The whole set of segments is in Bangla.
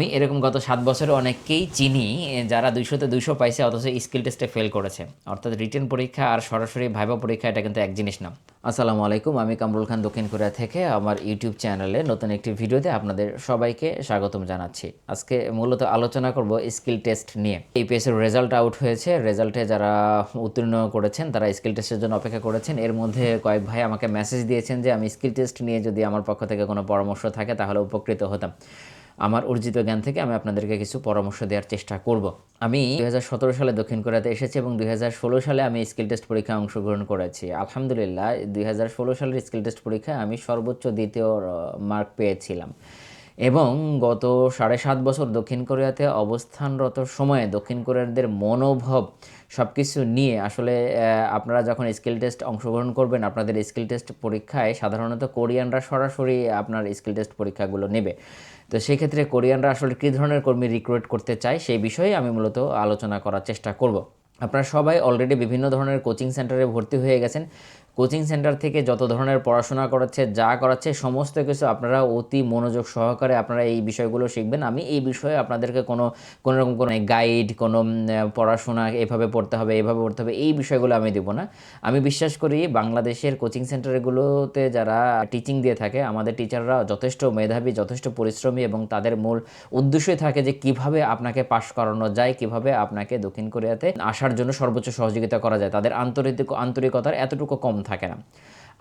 আমি এরকম গত সাত বছরে অনেককেই চিনি, যারা দুইশোতে দুইশো পাইছে, অথচ স্কিল টেস্টে ফেল করেছে। অর্থাৎ রিটেন পরীক্ষা আর সরাসরি ভাইবা পরীক্ষা, এটা কিন্তু এক জিনিস না। আসসালামু আলাইকুম, আমি কামরুল খান দক্ষিণ কোরিয়া থেকে আমার ইউটিউব চ্যানেলে নতুন একটি ভিডিওতে আপনাদের সবাইকে স্বাগতম জানাচ্ছি। আজকে মূলত আলোচনা করব স্কিল টেস্ট নিয়ে। এই পেসের রেজাল্ট আউট হয়েছে। রেজাল্টে যারা উত্তীর্ণ করেছেন, তারা স্কিল টেস্টের জন্য অপেক্ষা করেছেন। এর মধ্যে কয়েক ভাই আমাকে মেসেজ দিয়েছেন যে, আমি স্কিল টেস্ট নিয়ে যদি আমার পক্ষ থেকে কোনো পরামর্শ থাকে, তাহলে উপকৃত হতাম। আমার অর্জিত জ্ঞান থেকে আমি আপনাদেরকে কিছু পরামর্শ দেওয়ার চেষ্টা করব। আমি দুই হাজার সতেরো সালে দক্ষিণ কোরিয়াতে এসেছি এবং দুই হাজার ষোলো সালে আমি স্কিল টেস্ট পরীক্ষায় অংশগ্রহণ করেছি। আলহামদুলিল্লাহ, দুই হাজার ষোলো সালের স্কিল টেস্ট পরীক্ষায় আমি সর্বোচ্চ দ্বিতীয় মার্ক পেয়েছিলাম। এবং গত সাড়ে সাত বছর দক্ষিণ কোরিয়াতে অবস্থানরত সময়ে দক্ষিণ কোরিয়ানদের মনোভাব সব কিছু নিয়ে আসলে আপনারা যখন স্কিল টেস্ট অংশগ্রহণ করবেন, আপনাদের স্কিল টেস্ট পরীক্ষায় সাধারণত কোরিয়ানরা সরাসরি আপনার স্কিল টেস্ট পরীক্ষাগুলো নেবে। তো সেই ক্ষেত্রে কোরিয়ানরা আসলে কী ধরনের কর্মী রিক্রুট করতে চায় সেই বিষয়ে আমি মূলত আলোচনা করার চেষ্টা করব। আপনারা সবাই অলরেডি বিভিন্ন ধরনের কোচিং সেন্টারে ভর্তি হয়ে গেছেন। কোচিং সেন্টার থেকে যত ধরনের পড়াশোনা করাচ্ছে, যা করাচ্ছে, সমস্ত কিছু আপনারা অতি মনোযোগ সহকারে আপনারা এই বিষয়গুলো শিখবেন। আমি এই বিষয়ে আপনাদেরকে কোনো কোনো রকম কোনো গাইড কোনো পড়াশোনা এভাবে পড়তে হবে, এভাবে পড়তে হবে, এই বিষয়গুলো আমি দেবো না। আমি বিশ্বাস করি বাংলাদেশের কোচিং সেন্টারগুলোতে যারা টিচিং দিয়ে থাকে, আমাদের টিচাররা যথেষ্ট মেধাবী, যথেষ্ট পরিশ্রমী এবং তাদের মূল উদ্দেশ্যই থাকে যে কীভাবে আপনাকে পাশ করানো যায়, কীভাবে আপনাকে দক্ষিণ কোরিয়াতে আসার জন্য সর্বোচ্চ সহযোগিতা করা যায়। তাদের আন্তরিক, আন্তরিকতার এতটুকু কম থাকে না।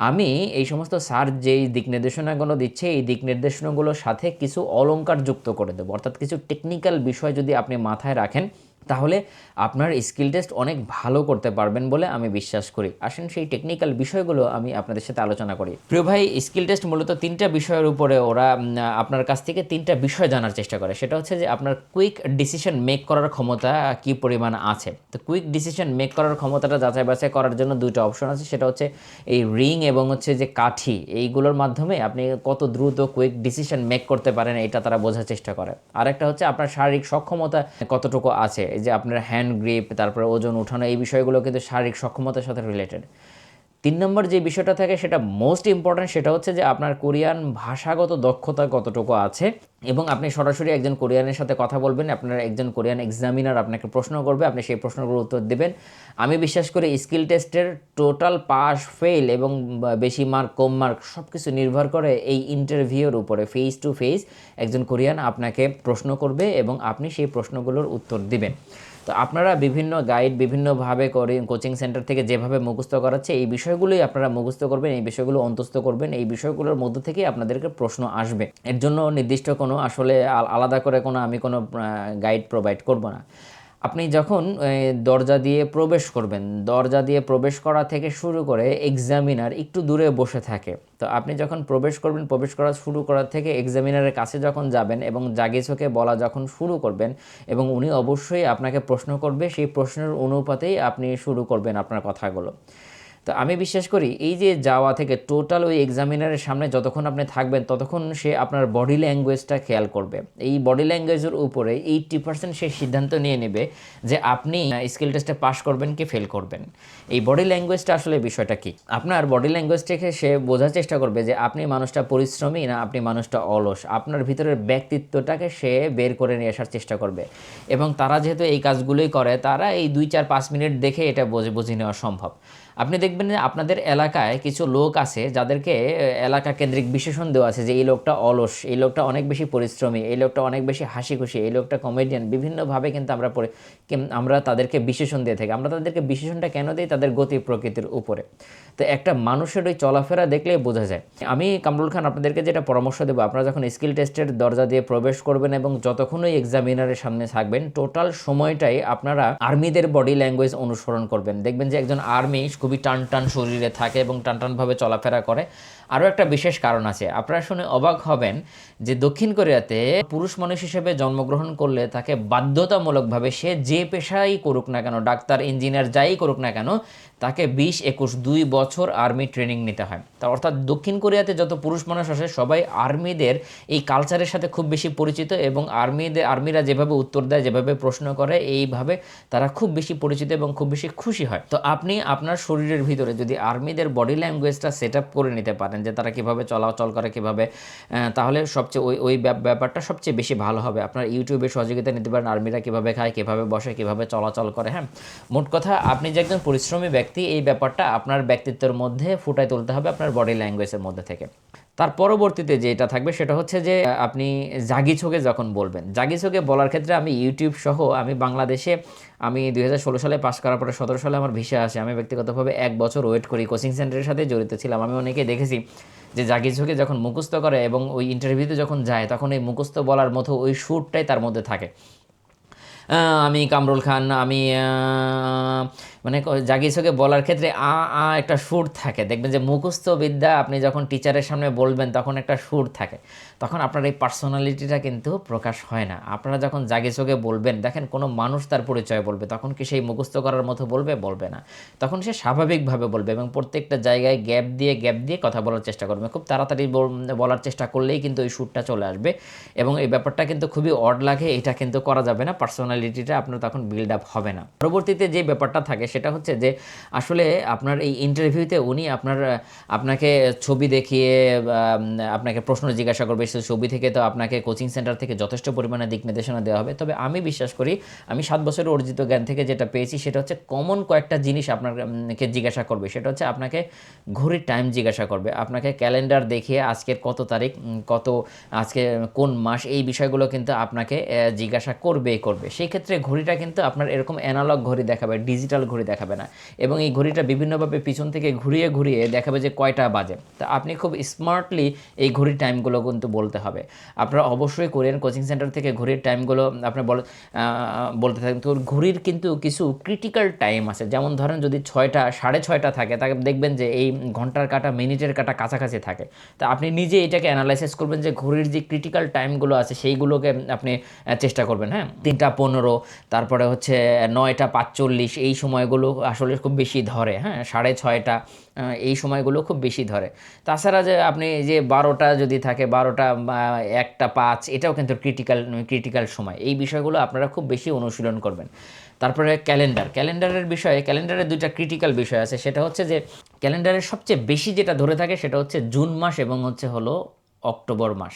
আমি এই সমস্ত স্যার যেই দিক নির্দেশনাগুলো দিচ্ছে, এই দিক নির্দেশনাগুলোর সাথে কিছু অলঙ্কার যুক্ত করে দেবো। অর্থাৎ কিছু টেকনিক্যাল বিষয় যদি আপনি মাথায় রাখেন তাহলে আপনার স্কিল টেস্ট অনেক ভালো করতে পারবেন বলে আমি বিশ্বাস করি। আসেন সেই টেকনিক্যাল বিষয়গুলো আমি আপনাদের সাথে আলোচনা করি। প্রিয় ভাই স্কিল টেস্ট মূলত তিনটা বিষয়ের উপরে ওরা আপনার কাছ থেকে তিনটা বিষয় জানার চেষ্টা করে। সেটা হচ্ছে যে আপনার কুইক ডিসিশন মেক করার ক্ষমতা কি পরিমাণ আছে? তো কুইক ডিসিশন মেক করার ক্ষমতাটা যাচাই বাছাই করার জন্য দুইটা অপশন আছে। সেটা হচ্ছে এই রিং এবং হচ্ছে যে কাঠি। এইগুলোর মাধ্যমে আপনি কত দ্রুত কুইক ডিসিশন মেক করতে পারেন, এটা তারা বোঝার চেষ্টা করে। আরেকটা হচ্ছে আপনার শারীরিক সক্ষমতা কতটুকু আছে? যে আপনার হ্যান্ড গ্রিপ তারপরে ওজন উঠানো এই বিষয়গুলো কিন্তু শারীরিক সক্ষমতার সাথে রিলেটেড তিন নম্বর যে বিষয়টা থাকে সেটা মোস্ট ইম্পর্ট্যান্ট সেটা হচ্ছে যে আপনার কোরিয়ান ভাষাগত দক্ষতা কতটুকু আছে এবং আপনি সরাসরি একজন কোরিয়ানের সাথে কথা বলবেন, আপনার একজন কোরিয়ান এক্সামিনার আপনাকে প্রশ্ন করবে, আপনি সেই প্রশ্নগুলোর উত্তর দেবেন। আমি বিশ্বাস করি স্কিল টেস্টের টোটাল পাস ফেল এবং বেশি মার্ক কম মার্ক সব কিছু নির্ভর করে এই ইন্টারভিউর উপরে ফেস টু ফেস একজন কোরিয়ান আপনাকে প্রশ্ন করবে এবং আপনি সেই প্রশ্নগুলোর উত্তর দিবেন। তো আপনারা বিভিন্ন গাইড বিভিন্নভাবে করে কোচিং সেন্টার থেকে যেভাবে মুখস্থ করাচ্ছে, এই বিষয়গুলোই আপনারা মুখস্থ করবেন, এই বিষয়গুলো অন্তস্থ করবেন, এই বিষয়গুলোর মধ্যে থেকেই আপনাদেরকে প্রশ্ন আসবে। এর জন্য নির্দিষ্ট কোনো আসলে আল- আলাদা করে কোনো আমি কোনো গাইড প্রোভাইড করব না। আপনি যখন দরজা দিয়ে প্রবেশ করবেন, দরজা দিয়ে প্রবেশ করা থেকে শুরু করে এক্সামিনার একটু দূরে বসে থাকে। তো আপনি যখন প্রবেশ করবেন, প্রবেশ করা শুরু করা থেকে এক্সামিনারের কাছে যখন যাবেন এবং জাগে চোখে বলা যখন শুরু করবেন এবং উনি অবশ্যই আপনাকে প্রশ্ন করবে, সেই প্রশ্নের অনুপাতেই আপনি শুরু করবেন আপনার কথাগুলো। তো আমি বিশ্বাস করি, এই যে যাওয়া থেকে টোটাল ওই এক্সামিনারের সামনে যতক্ষণ আপনি থাকবেন, ততক্ষণ সে আপনার বডি ল্যাঙ্গুয়েজটা খেয়াল করবে। এই বডি ল্যাঙ্গুয়েজের উপরে এইটটি পার্সেন্ট সে সিদ্ধান্ত নিয়ে নেবে যে আপনি স্কিল টেস্টে পাশ করবেন কি ফেল করবেন। এই বডি ল্যাঙ্গুয়েজটা আসলে বিষয়টা কি? আপনার বডি ল্যাঙ্গুয়েজ থেকে সে বোঝার চেষ্টা করবে যে আপনি মানুষটা পরিশ্রমী না আপনি মানুষটা অলস। আপনার ভিতরের ব্যক্তিত্বটাকে সে বের করে নিয়ে আসার চেষ্টা করবে। এবং তারা যেহেতু এই কাজগুলোই করে, তারা এই দুই চার পাঁচ মিনিট দেখে এটা বুঝে বুঝে নেওয়া সম্ভব। আপনি দেখবেন আপনাদের এলাকায় কিছু লোক আছে যাদেরকে এলাকা কেন্দ্রিক বিশেষণ দেওয়া আছে যে এই লোকটা অলস, এই লোকটা অনেক বেশি পরিশ্রমী, এই লোকটা অনেক বেশি হাসি খুশি এই লোকটা কমেডিয়ান বিভিন্নভাবে কিন্তু আমরা আমরা তাদেরকে বিশেষণ দিয়ে থাকি। আমরা তাদেরকে বিশেষণটা কেন দিই? তাদের গতি প্রকৃতির উপরে। তো একটা মানুষের ওই চলাফেরা দেখলেই বোঝা যায়। আমি কামরুল খান আপনাদেরকে যেটা পরামর্শ দেবো, আপনারা যখন স্কিল টেস্টের দরজা দিয়ে প্রবেশ করবেন এবং যতক্ষণ ওই এক্সামিনারের সামনে থাকবেন টোটাল সময়টাই আপনারা আর্মিদের বডি ল্যাঙ্গুয়েজ অনুসরণ করবেন। দেখবেন যে একজন আর্মি খুবই টান টান শরীরে থাকে এবং টান টানভাবে চলাফেরা করে। আরও একটা বিশেষ কারণ আছে। আপনারা শুনে অবাক হবেন যে দক্ষিণ কোরিয়াতে পুরুষ মানুষ হিসেবে জন্মগ্রহণ করলে তাকে বাধ্যতামূলকভাবে সে যে পেশাই করুক না কেন, ডাক্তার, ইঞ্জিনিয়ার, যাই করুক না কেন তাকে বিশ, একুশ, দুই বছর আর্মি ট্রেনিং নিতে হয়। তা অর্থাৎ দক্ষিণ কোরিয়াতে যত পুরুষ মানুষ আসে, সবাই আর্মিদের এই কালচারের সাথে খুব বেশি পরিচিত এবং আর্মিদের, আর্মিরা যেভাবে উত্তর দেয়, যেভাবে প্রশ্ন করে, এইভাবে তারা খুব বেশি পরিচিত এবং খুব বেশি খুশি হয়। তো আপনি আপনার শরীরের ভিতরে যদি আর্মিদের বডি ল্যাঙ্গুয়েজটা সেট আপ করে নিতে পারেন যে তারা কীভাবে চলাচল করে, কীভাবে তাহলে সবচেয়ে ওই ওই ব্যাপারটা সবচেয়ে বেশি ভালো হবে। আপনার ইউটিউবে সহযোগিতা নিতে পারেন, আর্মিরা কীভাবে খায়, কীভাবে বসে, কীভাবে চলাচল করে হ্যাঁ? মোট কথা, আপনি যে একজন পরিশ্রমী ব্যক্তি এই ব্যাপারটা আপনার ব্যক্তিত্বের মধ্যে ফুটায় তুলতে হবে আপনার বডি ল্যাঙ্গুয়েজের মধ্যে থেকে। তার পরবর্তীতে যেটা থাকবে সেটা হচ্ছে যে, আপনি জাগি ছোকে যখন বলবেন জাগি ছোকে বলার ক্ষেত্রে আমি ইউটিউব সহ আমি বাংলাদেশে আমি দুই হাজার ষোলো সালে পাস করার পরে সতেরো সালে আমার ভিসা আসে। আমি ব্যক্তিগতভাবে এক বছর ওয়েট করি কোচিং সেন্টারের সাথে জড়িত ছিলাম। আমি অনেকে দেখেছি যে জাগি ঝুঁকে যখন মুখস্থ করে এবং ওই ইন্টারভিউতে যখন যায়, তখন এই মুখস্থ বলার মতো ওই সুরটাই তার মধ্যে থাকে। আমি কামরুল খান, আমি মানে চোখে বলার ক্ষেত্রে আ আ একটা সুর থাকে। দেখবেন যে মুখস্থ বিদ্যা আপনি যখন টিচারের সামনে বলবেন, তখন একটা সুর থাকে। তখন আপনার এই পার্সোনালিটিটা কিন্তু প্রকাশ হয় না। আপনারা যখন জাগিয়ে চোখে বলবেন, দেখেন কোনো মানুষ তার পরিচয় বলবে, তখন কি সেই মুখস্থ করার মতো বলবে? বলবে না। তখন সে স্বাভাবিকভাবে বলবে এবং প্রত্যেকটা জায়গায় গ্যাপ দিয়ে গ্যাপ দিয়ে কথা বলার চেষ্টা করবে। খুব তাড়াতাড়ি বলার চেষ্টা করলেই কিন্তু ওই সুরটা চলে আসবে। এবং এই ব্যাপারটা কিন্তু খুবই অড লাগে, এটা কিন্তু করা যাবে না। পার্সোনালিটিটা আপনার তখন বিল্ড আপ হবে না। পরবর্তীতে যে ব্যাপারটা থাকে সেটা হচ্ছে যে আসলে আপনার এই ইন্টারভিউতে উনি আপনার আপনাকে ছবি দেখিয়ে আপনাকে প্রশ্ন জিজ্ঞাসা করবে সেই ছবি থেকে তো আপনাকে কোচিং সেন্টার থেকে যথেষ্ট পরিমাণে দিক নির্দেশনা দেওয়া হবে। তবে আমি বিশ্বাস করি, আমি সাত বছরের অর্জিত জ্ঞান থেকে যেটা পেয়েছি, সেটা হচ্ছে কমন কয়েকটা জিনিস আপনাকে জিজ্ঞাসা করবে। সেটা হচ্ছে আপনাকে ঘড়ির টাইম জিজ্ঞাসা করবে। আপনাকে ক্যালেন্ডার দেখিয়ে আজকের কত তারিখ কত আজকে, কোন মাস, এই বিষয়গুলো কিন্তু আপনাকে জিজ্ঞাসা করবেই করবে। সেই ক্ষেত্রে ঘড়িটা কিন্তু আপনার এরকম অ্যানালগ ঘড়ি দেখাবে ডিজিটাল ঘড়ি দেখাবে না। এবং এই ঘড়িটা বিভিন্নভাবে পিছন থেকে ঘুরিয়ে ঘুরিয়ে দেখাবে যে কয়টা বাজে। তা আপনি খুব স্মার্টলি এই ঘড়ির টাইমগুলো কিন্তু বলতে হবে। আপনারা অবশ্যই কোরিয়ান কোচিং সেন্টার থেকে ঘড়ির টাইমগুলো আপনার বল বলতে থাকেন। তো ঘড়ির কিন্তু কিছু ক্রিটিক্যাল টাইম আছে। যেমন ধরেন যদি ছয়টা, সাড়ে ছয়টা থাকে, তাকে দেখবেন যে এই ঘণ্টার কাটা, মিনিটের কাটা কাছাকাছি থাকে। তা আপনি নিজে এটাকে অ্যানালাইসিস করবেন যে ঘড়ির যে ক্রিটিক্যাল টাইমগুলো আছে, সেইগুলোকে আপনি চেষ্টা করবেন হ্যাঁ? তিনটা পনেরো, তারপরে হচ্ছে নয়টা পাঁচচল্লিশ, এই সময়গুলো আসলে খুব বেশি ধরে হ্যাঁ? সাড়ে ছয়টা এই সময়গুলো খুব বেশি ধরে। তাছাড়া যে আপনি যে বারোটা যদি থাকে, বারোটা একটা পাঁচ, এটাও কিন্তু ক্রিটিক্যাল ক্রিটিক্যাল সময়। এই বিষয়গুলো আপনারা খুব বেশি অনুশীলন করবেন। তারপরে ক্যালেন্ডার ক্যালেন্ডারের বিষয়ে ক্যালেন্ডারের দুইটা ক্রিটিক্যাল বিষয় আছে। সেটা হচ্ছে যে ক্যালেন্ডারের সবচেয়ে বেশি যেটা ধরে থাকে, সেটা হচ্ছে জুন মাস এবং হচ্ছে হলো অক্টোবর মাস।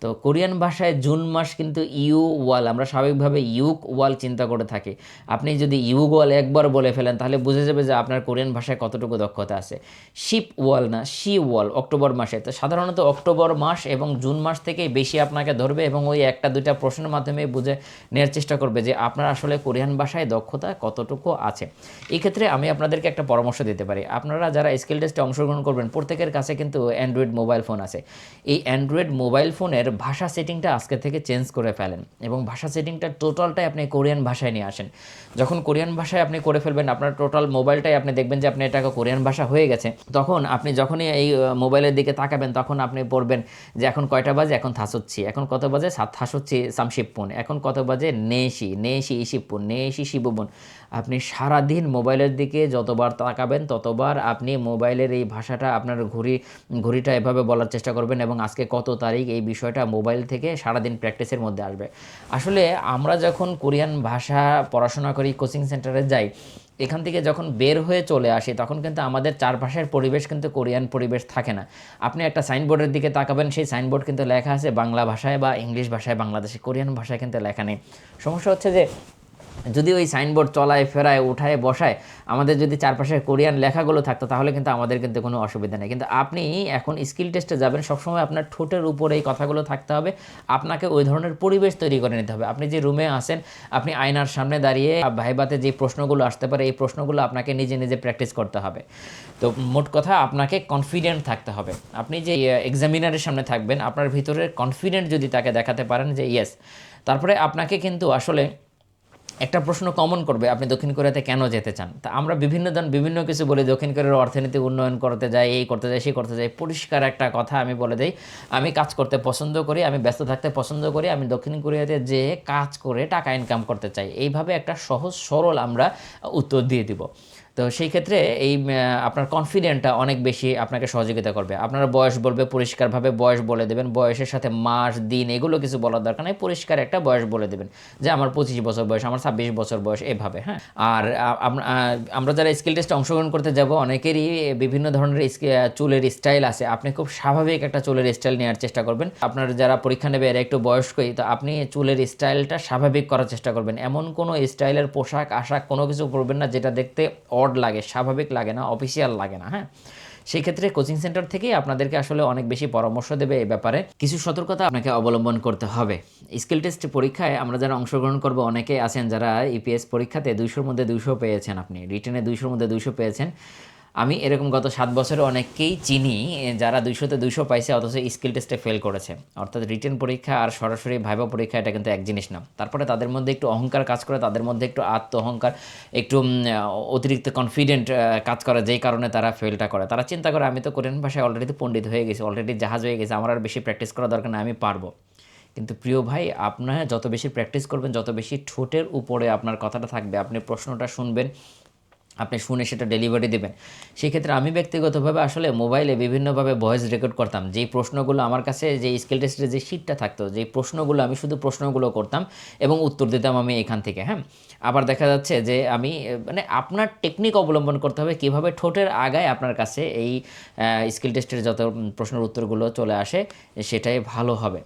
তো কোরিয়ান ভাষায় জুন মাস কিন্তু ইউ ওয়াল, আমরা স্বাভাবিকভাবে ইউক ওয়াল চিন্তা করে থাকি। আপনি যদি ইউক ওয়াল একবার বলে ফেলেন, তাহলে বুঝে যাবে যে আপনার কোরিয়ান ভাষায় কতটুকু দক্ষতা আছে। শিপ ওয়াল না শি ওয়াল, অক্টোবর মাসে। তো সাধারণত অক্টোবর মাস এবং জুন মাস থেকেই বেশি আপনাকে ধরবে এবং ওই একটা দুইটা প্রশ্নের মাধ্যমে বুঝে নেওয়ার চেষ্টা করবে যে আপনার আসলে কোরিয়ান ভাষায় দক্ষতা কতটুকু আছে। এই ক্ষেত্রে আমি আপনাদেরকে একটা পরামর্শ দিতে পারি। আপনারা যারা স্কিল টেস্টে অংশগ্রহণ করবেন, প্রত্যেকের কাছে কিন্তু অ্যান্ড্রয়েড মোবাইল ফোন আছে। এই অ্যান্ড্রয়েড মোবাইল ফোনের ভাষা সেটিংটা আজকে থেকে চেঞ্জ করে ফেলেন এবং ভাষা সেটিংটা টোটালটাই আপনি কোরিয়ান ভাষায় নিয়ে আসেন। যখন কোরিয়ান ভাষায় আপনি করে ফেলবেন, আপনার টোটাল মোবাইলটাই আপনি দেখবেন যে আপনি এটা কোরিয়ান ভাষা হয়ে গেছে। তখন আপনি যখনই এই মোবাইলের দিকে তাকাবেন, তখন আপনি পড়বেন যে এখন কয়টা বাজে? এখন থাসুচ্ছি এখন কত বাজে? থাসুচ্ছি সামশিপুন এখন কত বাজে? নেশি। নেশি ইসিপুন নেশি শিবুবন আপনি সারাদিন মোবাইলের দিকে যতবার তাকাবেন, ততবার আপনি মোবাইলের এই ভাষাটা আপনার ঘড়ি ঘড়িটা এভাবে বলার চেষ্টা করবেন এবং আজকে কত তারিখ, এই বিষয়টা মোবাইল থেকে সারাদিন প্র্যাকটিসের মধ্যে আসবে। আসলে আমরা যখন কোরিয়ান ভাষা পড়াশোনা করি, কোচিং সেন্টারে যাই, এখান থেকে যখন বের হয়ে চলে আসি, তখন কিন্তু আমাদের চারপাশের পরিবেশ কিন্তু কোরিয়ান পরিবেশ থাকে না। আপনি একটা সাইনবোর্ডের দিকে তাকাবেন, সেই সাইনবোর্ড কিন্তু লেখা আছে বাংলা ভাষায় বা ইংলিশ ভাষায়, বাংলাদেশে কোরিয়ান ভাষায় কিন্তু লেখা নেই। সমস্যা হচ্ছে যে যদি ওই সাইনবোর্ড চলায়, ফেরায়, উঠায়, বসায়, আমাদের যদি চারপাশে কোরিয়ান লেখাগুলো থাকতো, তাহলে কিন্তু আমাদের কিন্তু কোনো অসুবিধা নেই। কিন্তু আপনি এখন স্কিল টেস্টে যাবেন, সবসময় আপনার ঠোঁটের উপরে এই কথাগুলো থাকতে হবে। আপনাকে ওই ধরনের পরিবেশ তৈরি করে নিতে হবে। আপনি যে রুমে আসেন আপনি আয়নার সামনে দাঁড়িয়ে ভাইবাতে যে প্রশ্নগুলো আসতে পারে, এই প্রশ্নগুলো আপনাকে নিজে নিজে প্র্যাকটিস করতে হবে। তো মোট কথা, আপনাকে কনফিডেন্ট থাকতে হবে। আপনি যে এক্সামিনারের সামনে থাকবেন, আপনার ভিতরে কনফিডেন্ট যদি তাকে দেখাতে পারেন যে ইয়েস তারপরে আপনাকে কিন্তু আসলে একটা প্রশ্ন কমন করবে, আপনি দক্ষিণ কোরিয়াতে কেন যেতে চান? তা আমরা বিভিন্ন জন বিভিন্ন কিছু বলি, দক্ষিণ কোরিয়ার অর্থনীতি উন্নয়ন করতে যাই এই করতে যাই সেই করতে যাই পরিষ্কার একটা কথা আমি বলে দিই, আমি কাজ করতে পছন্দ করি, আমি ব্যস্ত থাকতে পছন্দ করি, আমি দক্ষিণ কোরিয়াতে যে কাজ করে টাকা ইনকাম করতে চাই, এইভাবে একটা সহজ সরল আমরা উত্তর দিয়ে দিব। তো সেই ক্ষেত্রে এই আপনার কনফিডেন্টটা অনেক বেশি আপনাকে সহযোগিতা করবে। আপনার বয়স বলবে, পরিষ্কারভাবে বয়স বলে দেবেন। বয়সের সাথে মাস, দিন এগুলো কিছু বলার দরকার নেই। পরিষ্কার একটা বয়স বলে দেবেন যে আমার পঁচিশ বছর বয়স, আমার ছাব্বিশ বছর বয়স, এভাবে হ্যাঁ? আর আমরা যারা স্কিল টেস্টে অংশগ্রহণ করতে যাব, অনেকেরই বিভিন্ন ধরনের চুলের স্টাইল আছে। আপনি খুব স্বাভাবিক একটা চুলের স্টাইল নেওয়ার চেষ্টা করবেন। আপনার যারা পরীক্ষা নেবে, এরা একটু বয়স্কই, তো আপনি চুলের স্টাইলটা স্বাভাবিক করার চেষ্টা করবেন। এমন কোনো স্টাইলের পোশাক, আশাক কোনো কিছু করবেন না যেটা দেখতে অড লাগে, স্বাভাবিক লাগে না অফিসিয়াল লাগে না হ্যাঁ? সেই ক্ষেত্রে কোচিং সেন্টার থেকেই আপনাদেরকে আসলে অনেক বেশি পরামর্শ দেবে এই ব্যাপারে। কিছু সতর্কতা আপনাকে অবলম্বন করতে হবে। স্কিল টেস্ট পরীক্ষায় আমরা যারা অংশগ্রহণ করব অনেকে আছেন যারা ইপিএস পরীক্ষাতে দুইশোর মধ্যে দুইশো পেয়েছেন আপনি রিটেনে দুইশোর মধ্যে দুইশো পেয়েছেন। আমি এরকম গত সাত বছরে অনেককেই চিনি, যারা দুইশোতে দুইশো পাইছে, অথচ স্কিল টেস্টে ফেল করেছে। অর্থাৎ রিটেন পরীক্ষা আর সরাসরি ভাইবা পরীক্ষা, এটা কিন্তু এক জিনিস না। তারপরে তাদের মধ্যে একটু অহংকার কাজ করে, তাদের মধ্যে একটু আত্ম অহংকার একটু অতিরিক্ত কনফিডেন্ট কাজ করে, যেই কারণে তারা ফেলটা করে। তারা চিন্তা করে, আমি তো কোরিয়ান ভাষায় অলরেডি পণ্ডিত হয়ে গেছি অলরেডি জাহাজ হয়ে গেছে, আমার আর বেশি প্র্যাকটিস করা দরকার না আমি পারব। কিন্তু প্রিয় ভাই, আপনার যত বেশি প্র্যাকটিস করবেন, যত বেশি ঠোঁটের উপরে আপনার কথাটা থাকবে, আপনি প্রশ্নটা শুনবেন আপনি শুনে সেটা ডেলিভারি দেবেন। সেক্ষেত্রে আমি ব্যক্তিগতভাবে আসলে মোবাইলে বিভিন্নভাবে ভয়েস রেকর্ড করতাম। যেই প্রশ্নগুলো আমার কাছে যে স্কেল টেস্টের যে শিটটা থাকতো, যেই প্রশ্নগুলো আমি শুধু প্রশ্নগুলো করতাম এবং উত্তর দিতাম আমি এখান থেকে হ্যাঁ? আবার দেখা যাচ্ছে যে আমি মানে আপনার টেকনিক অবলম্বন করতে হবে কীভাবে ঠোঁটের আগায় আপনার কাছে এই স্কিল টেস্টের যত প্রশ্নের উত্তরগুলো চলে আসে, সেটাই ভালো হবে।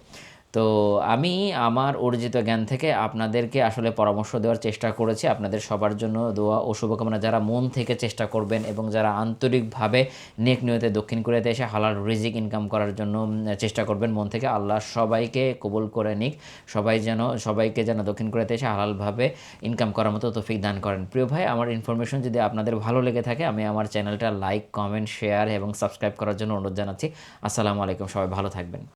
তো আমি আমার অর্জিত জ্ঞান থেকে আপনাদেরকে আসলে পরামর্শ দেওয়ার চেষ্টা করেছি। আপনাদের সবার জন্য দোয়া ও শুভকামনা। যারা মন থেকে চেষ্টা করবেন এবং যারা আন্তরিকভাবে নেক নিয়তে দক্ষিণ কোরিয়াতে এসে হালাল রিজিক ইনকাম করার জন্য চেষ্টা করবেন মন থেকে আল্লাহ সবাইকে কবুল করে নিক। সবাই যেন, সবাইকে যেন দক্ষিণ কোরিয়াতে এসে হালালভাবে ইনকাম করার মতো তৌফিক দান করেন। প্রিয় ভাই, আমার ইনফরমেশন যদি আপনাদের ভালো লেগে থাকে, আমি আমার চ্যানেলটা লাইক কমেন্ট শেয়ার এবং সাবস্ক্রাইব করার জন্য অনুরোধ জানাচ্ছি। আসসালামু আলাইকুম, সবাই ভালো থাকবেন।